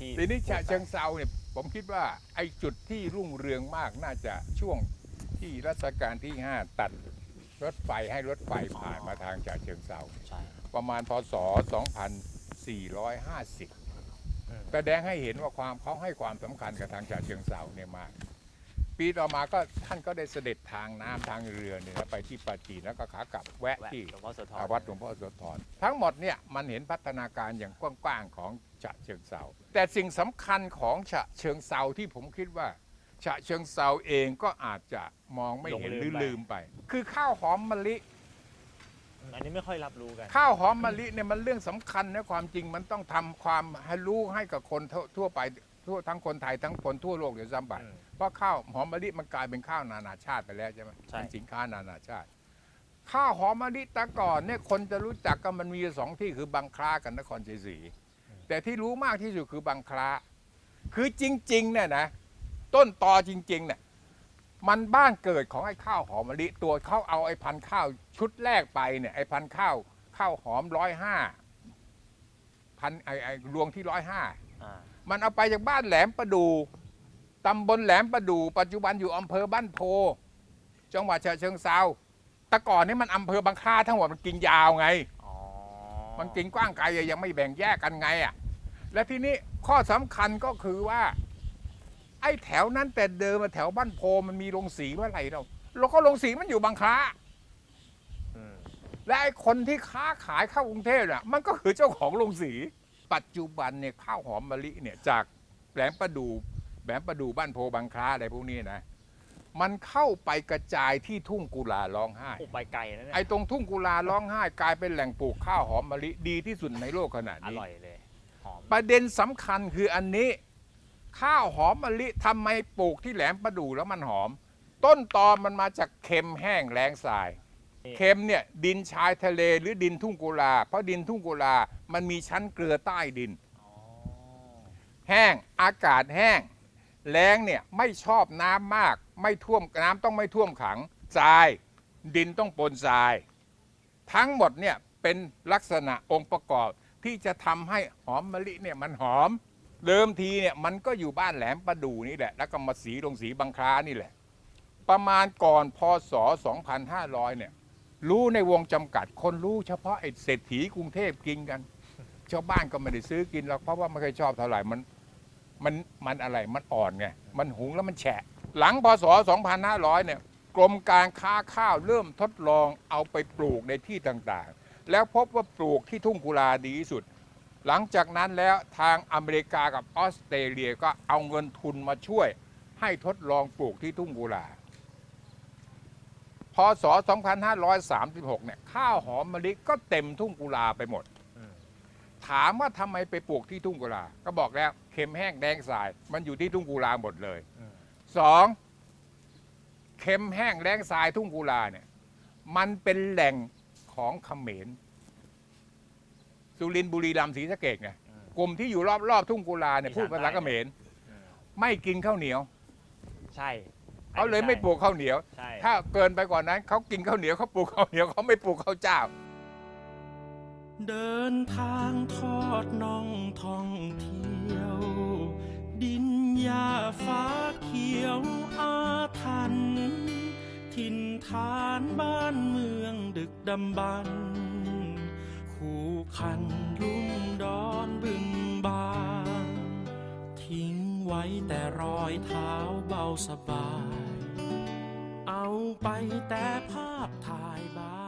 ที่ทีนี้ฉะเชิงเซาเนี่ยผมคิดว่าไอ้จุดที่รุ่งเรืองมากน่าจะช่วงที่รัชกาลที่ 5 ตัดรถไฟให้รถไฟผ่านมาทางฉะเชิงเซาใช่ประมาณพศ 2450อืมแสดงให้เห็นว่าความเขาให้ความสำคัญกับทางฉะเชิงเซาเนี่ยมาก ปีต่อมาก็ท่านก็ได้เสด็จทางน้ำทางเรือเนี่ยนะไปที่ปาจีนแล้วก็ขากลับแวะแวะที่ หลวงพ่อโสธรอาวัดหลวงพ่อโสธรทั้งหมดเนี่ยมันเห็นพัฒนาการอย่างกว้างๆของฉะเชิงเซาแต่สิ่งสำคัญของฉะเชิงเซาที่ผมคิดว่า ฉะเชิงเซาเองก็อาจจะมองไม่เห็นหรือลืมไป คือข้าวหอมมะลิ อันนี้ไม่ค่อยรับรู้กัน ข้าวหอมมะลิเนี่ยมันเรื่องสำคัญนะความจริงมันต้องทำความให้รู้ให้กับคนทั่วทั่วไป ทั่วทั้งคนไทยทั้งคนทั่วโลกเดี๋ยวซ้ำไปอืมเพราะข้าวหอมมะลิมันกลายเป็นข้าวนานาชาติไปแล้วใช่ไหมใช่ เป็นสินค้านานาชาติ ข้าวหอมมะลิแต่ก่อนเนี่ยคนจะรู้จักกันมันมีอยู่สองที่คือบางคล้ากับนครชัยศรีแต่ที่รู้มากที่สุดคือบางคล้า คือจริงๆเนี่ยนะ ต้นตอจริงๆเนี่ยมันบ้านเกิดของไอ้ข้าวหอมมะลิตัวเขาเอาไอ้พันธุ์ข้าวชุดแรกไปเนี่ยไอ้พันธุ์ข้าวข้าวหอมร้อยห้าพันไอ้ไอ้รวงที่ร้อยห้า อ่า มันเอาไปจากบ้านแหลมประดูตำบลแหลมประดูปัจจุบันอยู่อำเภอบ้านโพ จังหวัดฉะเชิงเซาแต่ก่อนนี่มันอำเภอบางคล้าทั้งหมดมันกินยาวไง อ๋อมันกินกว้างไกลอะยังไม่แบ่งแยกกันไงอะ และทีนี้ข้อสำคัญก็คือว่า ไอ้แถวนั้นแต่เดิมอะแถวบ้านโพมันมีโรงสีเมื่อไหร่เราแล้วก็โรงสีมันอยู่บางคล้าอืมและไอ้คนที่ค้าขายเข้ากรุงเทพน่ะ มันก็คือเจ้าของโรงสี ปัจจุบันเนี่ยข้าวหอมมะลิเนี่ยจากแหลมประดูแหลมประดูบ้านโพบางคล้าอะไรพวกนี้นะ มันเข้าไปกระจายที่ทุ่งกุลาร้องไห้โอ้ไปไกลนะเนี่ยไอ้ตรงทุ่งกุลาร้องไห้กลายเป็นแหล่งปลูกข้าวหอมมะลิดีที่สุดในโลกขนาดอนี้ ร่อยเลยหอมประเด็นสำคัญคืออันนี้ ข้าวหอมมะลิทำไมปลูกที่แหลมประดูแล้วมันหอม ต้นตอมันมาจากเค็มแห้งแล้งทรายนี่ เค็มเนี่ยดินชายทะเลหรือดินทุ่งกุลา เพราะดินทุ่งกุลา มันมีชั้นเกลือใต้ดินอ๋อแห้งอากาศแห้ง แล้งเนี่ยไม่ชอบน้ำมาก ไม่ท่วมน้ำต้องไม่ท่วมขังทราย ดินต้องปนทราย ทั้งหมดเนี่ยเป็นลักษณะองค์ประกอบที่จะทำให้หอมมะลิเนี่ยมันหอมเดิมทีเนี่ยมันก็อยู่บ้านแหลมประดูนี่แหละ แล้วก็มาสีลงสีบางคล้านี่แหละ ประมาณก่อนพศ 2500 เนี่ย รู้ในวงจำกัด คนรู้เฉพาะไอ้เศรษฐีกรุงเทพกินกันชาวบ้านก็ไม่ได้ซื้อกินหรอกเพราะว่าไม่เคยชอบเท่าไหร่มันมันมันอะไรมันอ่อนไงมันหุงแล้วมันแฉะ หลังพศ 2500 เนี่ยกรมการค้าข้าวเริ่มทดลองเอาไปปลูกในที่ต่างๆ แล้วพบว่าปลูกที่ทุ่งกุลาดีที่สุด หลังจากนั้นแล้วทางอเมริกากับออสเตรเลียก็เอาเงินทุนมาช่วย ให้ทดลองปลูกที่ทุ่งกุลา ศ 2536 เนี่ยข้าวหอมมะลิก็เต็มทุ่งกุลาไปหมดอืมถามว่าทำไมไปปลูกที่ทุ่งกุลา ก็บอกแล้วเค็มแห้งแดงสาย มันอยู่ที่ทุ่งกุลาหมดเลยอืมสองเค็มแห้งแดงสายทุ่งกุลาเนี่ย มันเป็นแหล่งของเขมรสุรินทร์บุรีรัมย์ศรีสะเกดไงอืมกลุ่มที่อยู่รอบๆทุ่งกุลาเนี่ยอีพูสานดภาษาใต้เขมรอืมไม่กินข้าวเหนียว ใช่ เขาเลยไม่ปลูกข้าวเหนียว ใช่ถ้าเกินไปกว่านั้นเขากินข้าวเหนียวเขาปลูกข้าวเหนียวเขาไม่ปลูกข้าวเจ้า เดินทางทอดน่องท่องเที่ยว ดินหญ้าฟ้าเขียวอาทันถิ่นฐานบ้านเมืองดึกดำบรรพ์คู่คันลุ่มดอนบึงบานทิ้ง ไว้แต่รอยเท้าเบาสบาย เอาไปแต่ภาพถ่ายบาง